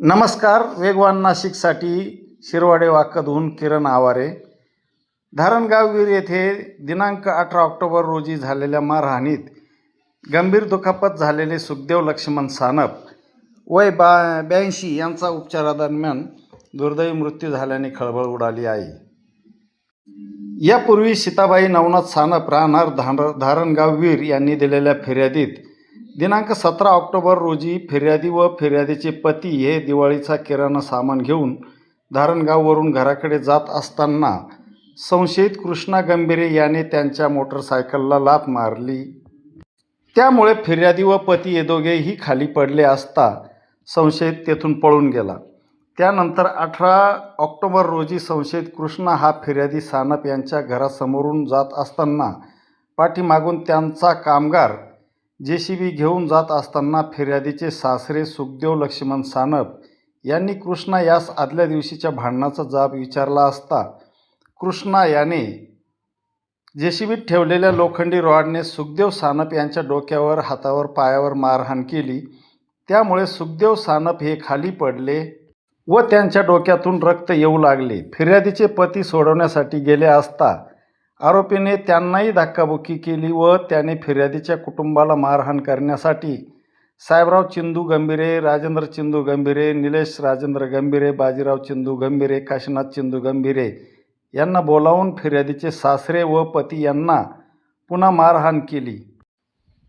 नमस्कार वेगवान नाशिकसाठी शिरवाडे वाकदहून किरण आवारे. धारणगावगीर येथे दिनांक अठरा ऑक्टोबर रोजी झालेल्या मारहाणीत गंभीर दुखापत झालेले सुखदेव लक्ष्मण सानप वय बा ब्याऐंशी यांचा उपचारादरम्यान दुर्दैवी मृत्यू झाल्याने खळबळ उडाली आहे. यापूर्वी सीताबाई नवनाथ सानप राहणार धार धारणगाववीर यांनी दिलेल्या फिर्यादीत दिनांक सतरा ऑक्टोबर रोजी फिर्यादी व फिर्यादीचे पती हे दिवाळीचा किराणा सामान घेऊन धारणगाववरून घराकडे जात असताना संशयित कृष्णा गंभीरे याने त्यांच्या मोटरसायकलला लात मारली. त्यामुळे फिर्यादी व पती हे दोघेही खाली पडले असता संशयित तेथून पळून गेला. त्यानंतर अठरा ऑक्टोबर रोजी संशयित कृष्णा हा फिर्यादी सानप यांच्या घरासमोरून जात असताना पाठीमागून त्यांचा कामगार जे सी बी घेऊन जात असताना फिर्यादीचे सासरे सुखदेव लक्ष्मण सानप यांनी कृष्णा यास आदल्या दिवशीच्या भांडणाचा जाब विचारला असता कृष्णा याने जे सी बीत ठेवलेल्या लोखंडी रॉडने सुखदेव सानप यांच्या डोक्यावर हातावर पायावर मारहाण केली. त्यामुळे सुखदेव सानप हे खाली पडले व त्यांच्या डोक्यातून रक्त येऊ लागले. फिर्यादीचे पती सोडवण्यासाठी गेले असता आरोपीने त्यांनाही धक्काबुक्की केली व त्याने फिर्यादीच्या कुटुंबाला मारहाण करण्यासाठी साहेबराव चिंदू गंभीरे राजेंद्र चिंदू गंभीरे निलेश राजेंद्र गंभीरे बाजीराव चिंदू गंभीरे काशीनाथ चिंदू गंभीरे यांना बोलावून फिर्यादीचे सासरे व पती यांना पुन्हा मारहाण केली.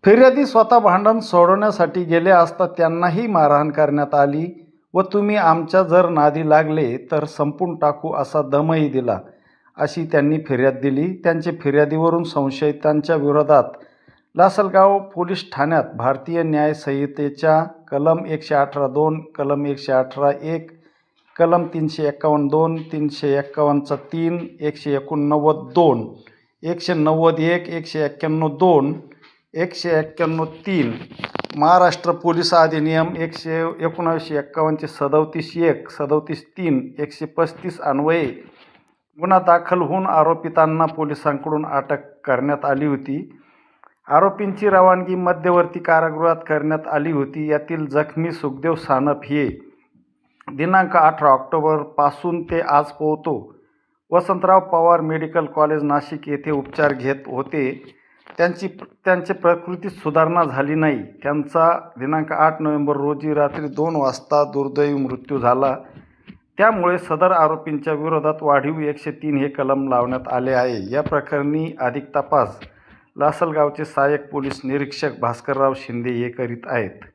फिर्यादी स्वतः भांडण सोडवण्यासाठी गेले असता त्यांनाही मारहाण करण्यात आली व तुम्ही आमच्या जर नादी लागले तर संपून टाकू असा दमही दिला. अशी त्यांनी फिर्याद दिली. त्यांच्या फिर्यादीवरून संशयितांच्या विरोधात लासलगाव पोलीस ठाण्यात भारतीय न्याय संहितेच्या कलम एकशे अठरा दोन कलम एकशे अठरा एक कलम तीनशे एक्कावन्न दोन तीनशे एक्कावन्नचा तीन एकशे एकोणनव्वद दोन एकशे नव्वद एक एकशे एक्क्याण्णव दोन एकशे एक्क्याण्णव तीन महाराष्ट्र पोलीस अधिनियम एकशे एकोणावीसशे एक्कावन्नचे सदोतीस एक सदोतीस तीन एकशे पस्तीस अन्वये गुन्हा दाखल होऊन आरोपितांना पोलिसांकडून अटक करण्यात आली होती. आरोपींची रवानगी मध्यवर्ती कारागृहात करण्यात आली होती. यातील जखमी सुखदेव सानप हे दिनांक अठरा ऑक्टोबरपासून ते आज पोहतो वसंतराव पवार मेडिकल कॉलेज नाशिक येथे उपचार घेत होते. त्यांची त्यांची प्रकृतीत सुधारणा झाली नाही. त्यांचा दिनांक आठ नोव्हेंबर रोजी रात्री दोन वाजता दुर्दैवी मृत्यू झाला. त्यामुळे सदर आरोपींच्या विरोधात वाढीव एकशे तीन हे कलम लावण्यात आले आहे. या प्रकरणी अधिक तपास लासलगावचे सहाय्यक पोलीस निरीक्षक भास्करराव शिंदे हे करीत आहेत.